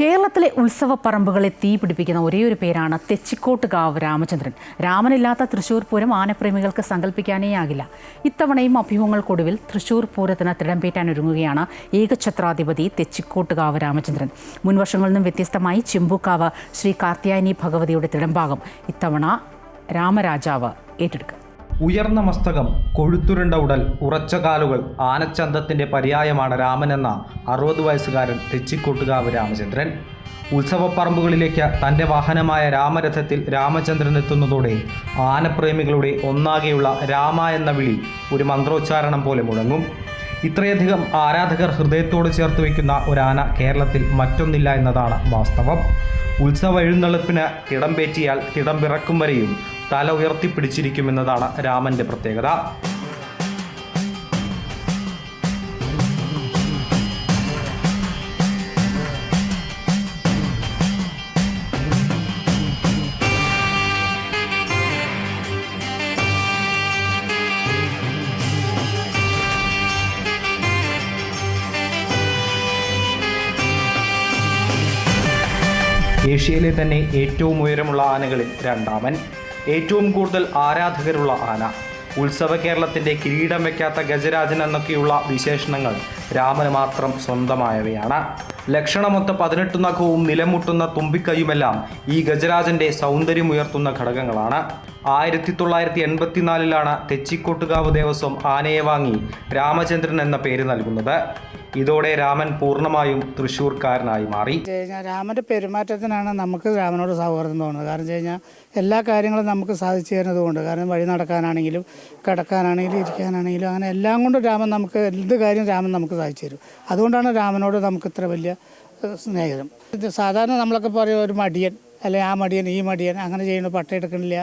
കേരളത്തിലെ ഉത്സവ പറമ്പുകളെ തീ പിടിപ്പിക്കുന്ന ഒരു പേരാണ് തെച്ചിക്കോട്ടുകാവ് രാമചന്ദ്രൻ. രാമനില്ലാത്ത തൃശൂർ പൂരം ആനപ്രേമികൾക്ക് സങ്കല്പിക്കാനേ ആകില്ല ഇത്തവണയും അഭ്യൂഹങ്ങൾക്കൊടുവിൽ തൃശൂർ പൂരത്തിന് തിടംപേറ്റാനൊരുങ്ങുകയാണ് ഏകഛത്രാധിപതി തെച്ചിക്കോട്ടുകാവ് രാമചന്ദ്രൻ. മുൻവർഷങ്ങളിൽ നിന്നും വ്യത്യസ്തമായി ചിമ്പുക്കാവ് ശ്രീ കാർത്യായനി ഭഗവതിയുടെ തിടമ്പാകും ഇത്തവണ രാമരാജാവ് ഏറ്റെടുക്കുക ഉയർന്ന മസ്തകം കൊഴുത്തുരണ്ട ഉടൽ ഉറച്ച കാലുകൾ ആനച്ചന്തത്തിന്റെ പര്യായമാണ് രാമൻ എന്ന അറുപത് വയസ്സുകാരൻ തെച്ചിക്കോട്ടുകാവ് രാമചന്ദ്രൻ. ഉത്സവപ്പറമ്പുകളിലേക്ക് തന്റെ വാഹനമായ രാമരഥത്തിൽ രാമചന്ദ്രൻ എത്തുന്നതോടെ ആനപ്രേമികളുടെ ഒന്നാകെയുള്ള രാമ എന്ന വിളി ഒരു മന്ത്രോച്ചാരണം പോലെ മുഴങ്ങും. ഇത്രയധികം ആരാധകർ ഹൃദയത്തോട് ചേർത്ത് വയ്ക്കുന്ന ഒരാന കേരളത്തിൽ മറ്റൊന്നില്ല എന്നതാണ് വാസ്തവം. ഉത്സവ എഴുന്നള്ളിപ്പിന് തിടം പേറ്റിയാൽ തിടം പിറക്കും വരെയും തല ഉയർത്തിപ്പിടിച്ചിരിക്കുമെന്നതാണ് രാമന്റെ പ്രത്യേകത. ഏഷ്യയിലെ തന്നെ ഏറ്റവും ഉയരമുള്ള ആനകളിൽ രണ്ടാമൻ. ഏറ്റവും കൂടുതൽ ആരാധകരുള്ള ആന. ഉത്സവ കേരളത്തിന്റെ കിരീടം വയ്ക്കാത്ത ഗജരാജൻ എന്നൊക്കെയുള്ള വിശേഷണങ്ങൾ രാമന് മാത്രം സ്വന്തമായവയാണ്. ലക്ഷണമൊത്ത പതിനെട്ട് നഖവും നിലമുട്ടുന്ന തുമ്പിക്കൈയുമെല്ലാം ഈ ഗജരാജന്റെ സൗന്ദര്യം ഉയർത്തുന്ന ഘടകങ്ങളാണ്. ആയിരത്തി തൊള്ളായിരത്തി എൺപത്തിനാലിലാണ് തെച്ചിക്കോട്ടുകാവ് ദേവസ്വം ആനയെ വാങ്ങി രാമചന്ദ്രൻ എന്ന പേര് നൽകുന്നത്. ഇതോടെ രാമൻ പൂർണമായും തൃശ്ശൂർക്കാരനായി മാറി. രാമന്റെ പെരുമാറ്റത്തിനാണ് നമുക്ക് രാമനോട് സൗഹൃദം തോന്നുന്നത്. കാരണം കഴിഞ്ഞാൽ എല്ലാ കാര്യങ്ങളും നമുക്ക് സാധിച്ചു തരുന്നതുകൊണ്ട് കാരണം വഴി നടക്കാനാണെങ്കിലും കിടക്കാനാണെങ്കിലും ഇരിക്കാനാണെങ്കിലും അങ്ങനെ എല്ലാം കൊണ്ടും രാമൻ നമുക്ക് എന്ത് കാര്യം രാമൻ നമുക്ക് സാധിച്ചു തരും. അതുകൊണ്ടാണ് രാമനോട് നമുക്ക് ഇത്ര വലിയ സ്നേഹിതം ഇത് സാധാരണ നമ്മളൊക്കെ പറയും ഒരു മടിയൻ. അല്ലെ ആ മടിയൻ ഈ മടിയൻ അങ്ങനെ ചെയ്യണു പട്ട എടുക്കണില്ല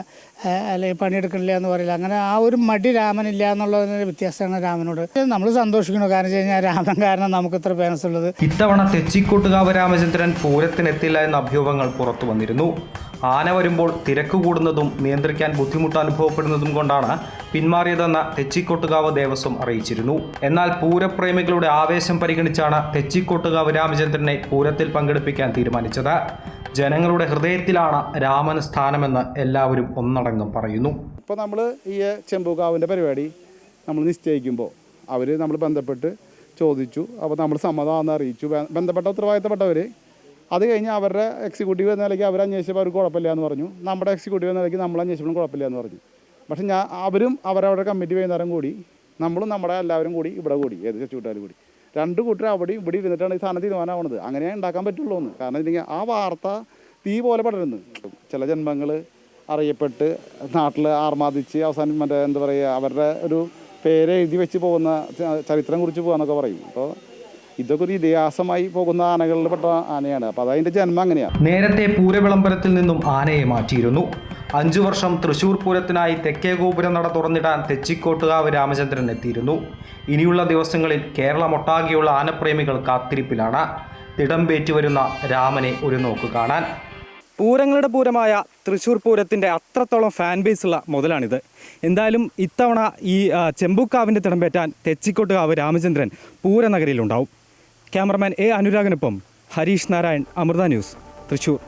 അല്ലെങ്കിൽ പണിയെടുക്കണില്ല എന്ന് പറയില്ല. അങ്ങനെ ആ ഒരു മടി രാമനില്ല എന്നുള്ളതിന്റെ വ്യത്യാസമാണ് രാമനോട്. നമ്മൾ സന്തോഷിക്കണം? കാരണം വെച്ച് കഴിഞ്ഞാൽ രാമൻ കാരണം നമുക്ക് ഇത്ര പേനസ് ഉള്ളത്. ഇത്തവണ തെച്ചിക്കോട്ടുകാവ് രാമചന്ദ്രൻ പൂരത്തിനെത്തില്ല എന്ന അഭ്യൂഹങ്ങൾ പുറത്തു വന്നിരുന്നു. ആന വരുമ്പോൾ തിരക്ക് കൂടുന്നതും നിയന്ത്രിക്കാൻ ബുദ്ധിമുട്ട് അനുഭവപ്പെടുന്നതും കൊണ്ടാണ് പിന്മാറിയതെന്ന് തെച്ചിക്കോട്ടുകാവ് ദേവസ്വം അറിയിച്ചിരുന്നു. എന്നാൽ പൂരപ്രേമികളുടെ ആവേശം പരിഗണിച്ചാണ് തെച്ചിക്കോട്ടുകാവ് രാമചന്ദ്രനെ പൂരത്തിൽ പങ്കെടുപ്പിക്കാൻ തീരുമാനിച്ചത്. ജനങ്ങളുടെ ഹൃദയത്തിലാണ് രാമന് സ്ഥാനമെന്ന് എല്ലാവരും ഒന്നടങ്കം പറയുന്നു. ഇപ്പോൾ നമ്മൾ ഈ ചെമ്പൂക്കാവിന്റെ പരിപാടി നമ്മൾ നിശ്ചയിക്കുമ്പോൾ അവർ നമ്മൾ ബന്ധപ്പെട്ട് ചോദിച്ചു. അപ്പോൾ നമ്മൾ സമ്മതമാണെന്ന് അറിയിച്ചു. ബന്ധപ്പെട്ട ഉത്തരവാദിത്തപ്പെട്ടവർ അത് കഴിഞ്ഞ് അവരുടെ എക്സിക്യൂട്ടീവ് എന്ന നിലയ്ക്ക് അവർ അന്വേഷിച്ചപ്പോൾ അവർക്ക് കുഴപ്പമില്ല എന്ന് പറഞ്ഞു. നമ്മുടെ എക്സിക്യൂട്ടീവ് എന്ന നിലയ്ക്ക് നമ്മൾ അന്വേഷിച്ചപ്പോഴും കുഴപ്പമില്ല എന്ന് പറഞ്ഞു. പക്ഷേ ഞാൻ അവരും അവരവരുടെ കമ്മിറ്റി വൈകുന്നേരം കൂടി നമ്മളും നമ്മുടെ എല്ലാവരും കൂടി ഇവിടെ കൂടി ഏത് ചൂട്ടുകാർ കൂടി. രണ്ട് കൂട്ടർ അവിടെ ഇവിടെ ഇരുന്നിട്ടാണ് ഈ സാധനം തീരുമാനമാവുന്നത്. അങ്ങനെ ഉണ്ടാക്കാൻ പറ്റുള്ളൂ എന്ന് കാരണം ഇല്ലെങ്കിൽ ആ വാർത്ത തീ പോലെ പടരുന്നു. ചില ജന്മങ്ങൾ അറിയപ്പെട്ട് നാട്ടിൽ ആർമാദിച്ച് അവസാനം മറ്റേ എന്താ പറയുക അവരുടെ ഒരു പേര് എഴുതി വെച്ച് പോകുന്ന ചരിത്രം കുറിച്ച് പോകാന്നൊക്കെ പറയും. അപ്പോൾ ഇതൊക്കെ ഒരു ഇതിഹാസമായി പോകുന്ന ആനകളിൽ പെട്ട ആനയാണ്. അപ്പോൾ അതതിന്റെ ജന്മം അങ്ങനെയാണ് നേരത്തെ പൂരവിളംബരത്തിൽ നിന്നും ആനയെ മാറ്റിയിരുന്നു. അഞ്ചു വർഷം തൃശൂർ പൂരത്തിനായി തെക്കേ ഗോപുരം നട തുറന്നിടാൻ തെച്ചിക്കോട്ടുകാവ് രാമചന്ദ്രൻ എത്തിയിരുന്നു. ഇനിയുള്ള ദിവസങ്ങളിൽ കേരളമൊട്ടാകെയുള്ള ആനപ്രേമികൾ കാത്തിരിപ്പിലാണ്. തിടമ്പേറ്റി വരുന്ന രാമനെ ഒരു നോക്ക് കാണാൻ. പൂരങ്ങളുടെ പൂരമായ തൃശ്ശൂർ പൂരത്തിന്റെ അത്രത്തോളം ഫാൻ ബേസ് ഉള്ള മുതലാണിത്. എന്തായാലും ഇത്തവണ ഈ ചെമ്പുക്കാവിന്റെ ചെമ്പൂക്കാവിന്റെ തിടമ്പേറ്റാൻ തെച്ചിക്കോട്ടുകാവ് രാമചന്ദ്രൻ പൂരനഗരിയിലുണ്ടാവും. ക്യാമറമാൻ എ അനുരാഗിനൊപ്പം ഹരീഷ് നാരായൺ അമൃത ന്യൂസ് തൃശ്ശൂർ